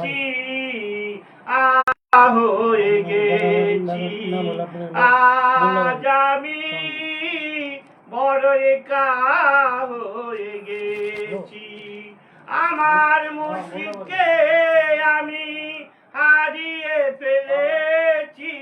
গেছি হয়ে গেছি? আজ আমি বড় একা হয়ে গেছি। আমার মুর্শিদকে আমি হারিয়ে ফেলেছি।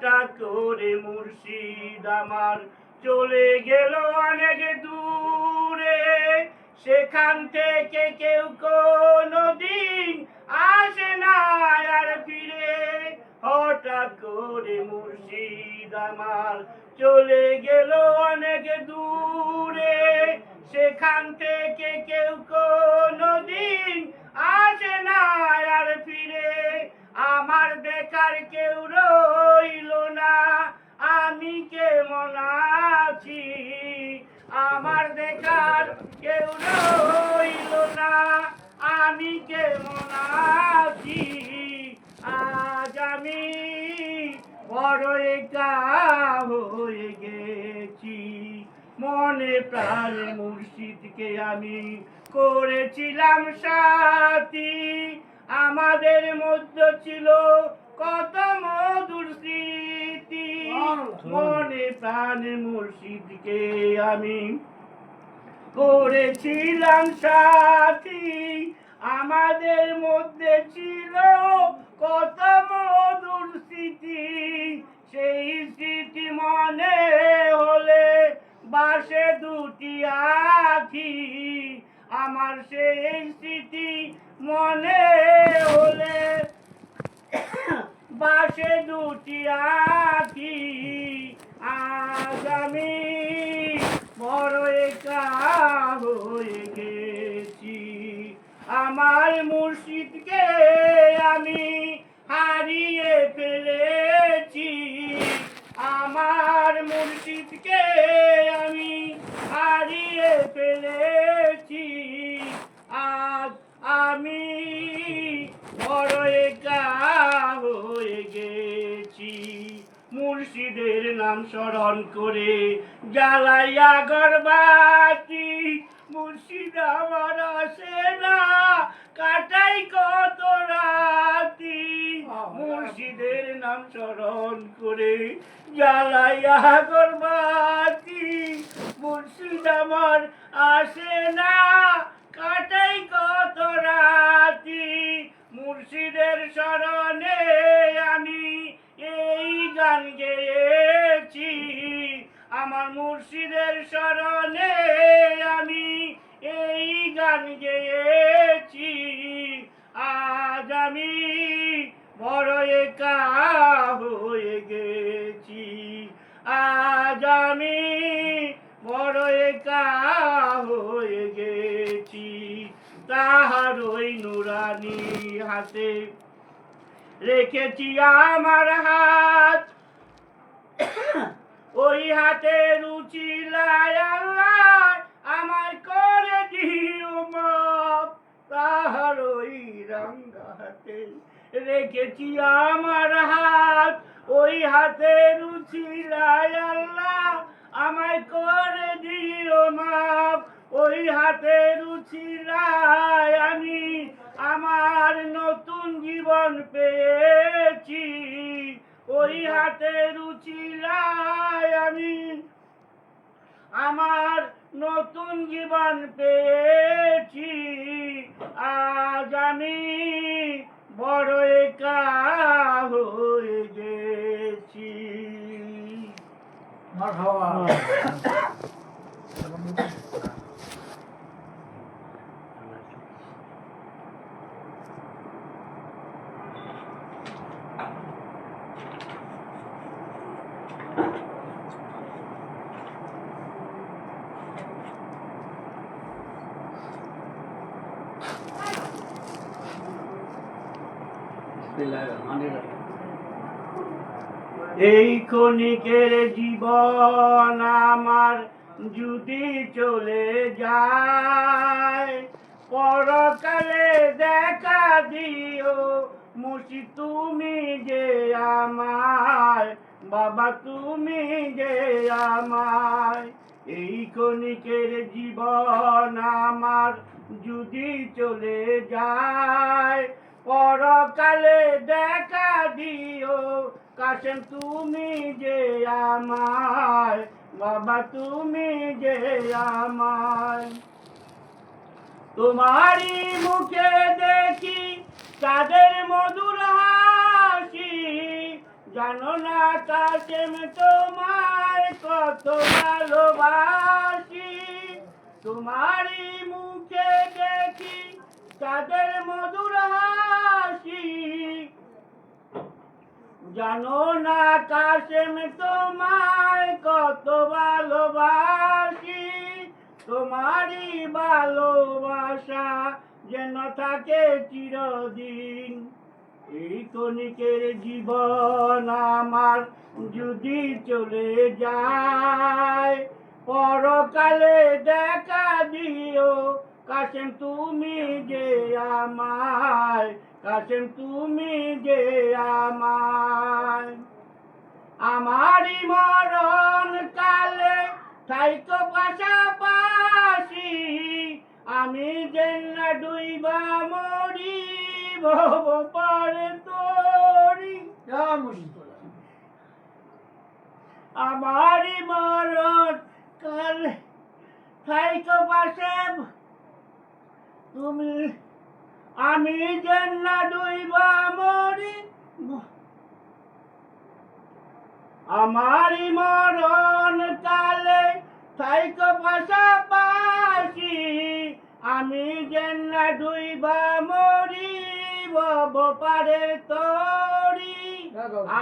হঠাৎ করে মুর্শিদ আমার। চলে গেল অনেক দূরে। সেখান থেকে কেউ কোনো দিন আসে না আর ফিরে। হঠাৎ করে মুর্শিদ আমার চলে গেল অনেক দূরে। সেখান থেকে কেউ কোনো একা হয়ে গেছি। মনে প্রাণে মুর্শিদকে আমি করেছিলাম সাথী। আমাদের মধ্যে ছিল কত মধুর স্মৃতি। মনে প্রাণে মুর্শিদকে আমি করেছিলাম সাথী। আমাদের মধ্যে ছিল কত মধুর স্মৃতি। সেই স্মৃতি মনে হলে বাসে দুটি আখি আমার সেই স্মৃতি মনে হলে বাসে দুটি আখি আজ আমি বড় একা হয়ে আমার মুর্শিদকে মুর্শিদের নাম স্মরণ করে জ্বালাইয়া গর্বাতি। মুর্শিদ আমার আসে না কাটাই কত রাতি। মুর্শিদের নাম স্মরণ করে জ্বালাইয়া গর্বাতি। মুর্শিদ আমার আসে না মুর্শিদের স্মরণে আমি এই গান গেয়েছি। আজ আমি বড় একা হয়ে গেছি। আজ আমি বড় একা হয়ে গেছি। তাহার ওই নুরানি হাতে রেখেছি আমার হাত। ওই হাতে রুচি আল্লাহ আমার করে দিও তাহার ওই রাঙ্গা হাতে রেখেছি আমার হাত। ওই হাতে রুচি আল্লাহ, আমায় করে দিও মাপ। ওই হাতে রুচি আমি আমার নতুন জীবন পেয়েছি। ওই হাতে রুচি আমি। আমার নতুন জীবন পেয়েছি। আজ আমি বড় একা হয়ে গেছি। এই ক্ষণিকের জীবন আমার যদি চলে যায়, পরকালে দেখা দিও মুসি, তুমি যে আমার বাবা, তুমি যে আমার এই কণিকের জীবন আমার যদি চলে যায় পরকালে দেখা দিও। কাশেম, তুমি যে আমার, বাবা, তুমি যে আমার। তোমারই মুখে দেখি তাদের মধুর হাসি। জানো না কাশেম, তোমায় কত ভালোবাসি। তোমারই মুখে দেখি তাদের মধুর হাসি। জানো না কাশেম, তোমায় কত ভালোবাসি। তোমারই ভালোবাসা যেন থাকে চিরদিন। এই কণিকের জীবন আমার যদি চলে যায়, পরকালে কাশেম তুমি যে আমার কাশেম তুমি যে আমার আমারই মরণ কালে থাইতো পাশাপাশি আমি যেন ডুইবা মরি ভব পারে তোরি। আমারই মরণ কালে থাইতো পাশে তুমি আমি যেন ডুইবা মরি। আমারই মরণ কালে থাইকো পাশাপাশি আমি যেন ডুইবা মরি বব পারে তরি।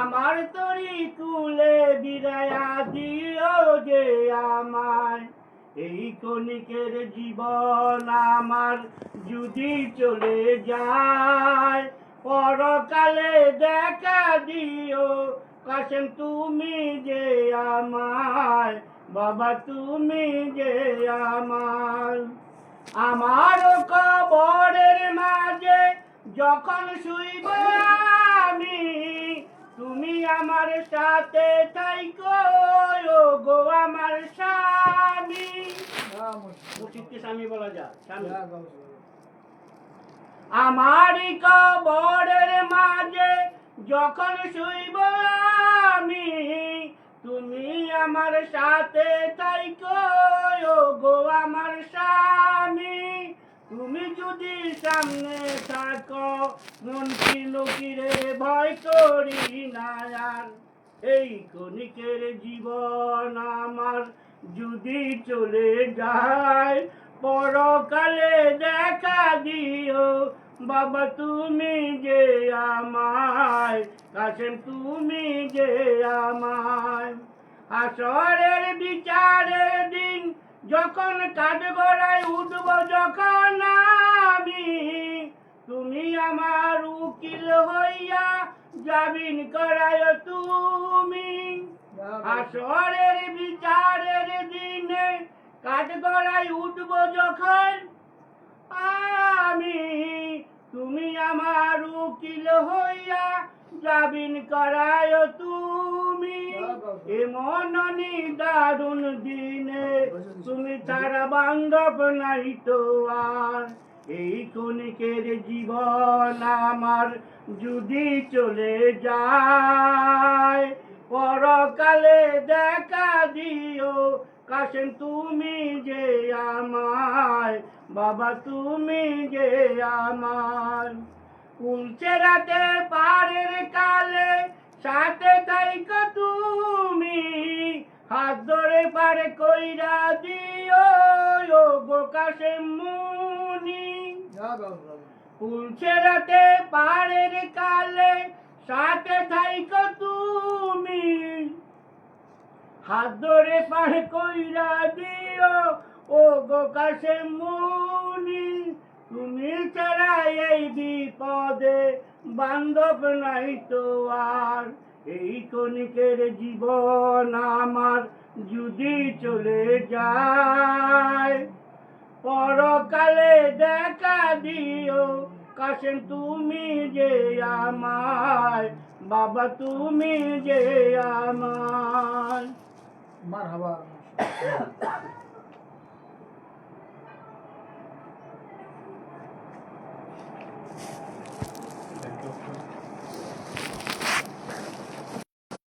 আমার তরি কুলে বিরায়া দিও যে আমার এই কণিকের জীবন আমার যদি চলে যায়, পরকালে দেখা দিও। কাশেম, তুমি যে আমার বাবা, তুমি যে আমার আমার কবরের মাঝে যখন শুইব আমি তুমি আমার সাথে থাইকো ও গো আমার স্বামী। স্বামী বলা স্বামী। আমারই কবরের মাঝে যখন শুইব আমি তুমি আমার সাথে থাইকো গো আমার স্বামী তুমি যদি সামনে থাকো, মন কি লোকিরে ভয় করি না আর। এই কণিকের জীবন আমার যদি চলে যায়, পরকালে দেখা দিও। বাবা, তুমি যে আমায়, কাশেম, তুমি যে আমায়। আসরের বিচারের দিন যখন কাঠ গড়ায় উঠব যখন আমি তুমি আমার উকিল হইয়া জামিন করায় তুমি। আসরের বিচারের দিনে কাঠ গড়ায় উঠব যখন আমি তুমি আমার উকিল হইয়া জামিন করায় তুমি এমন দারুণ দিনে, তুমি তারা বান্ধব নাই তো আর। এই কণিকের জীবন আমার যদি চলে যায়, পরকালে দেখা দিও। কাশেম, তুমি যে আমার বাবা, তুমি যে আমার উলছে রাতে পারের কালে সাথে তাইকো তুমি, হাত ধরে পারে কইরা দিও, ও গো কাশেম মুনি। উলছে রাতে পারের কালে, সাথে থাইকো তুমি, হাত ধরে পারে কইরা দিও, ও গো কাছে মুনি। তুমি ছাড়া এই বিপদে বান্ধব নাই তো আর। এই কণিকের জীবন আমার যদি চলে যায়। পরকালে দেখা দিও কাশেম তুমি যে আমায় বাবা তুমি যে আমায়। মার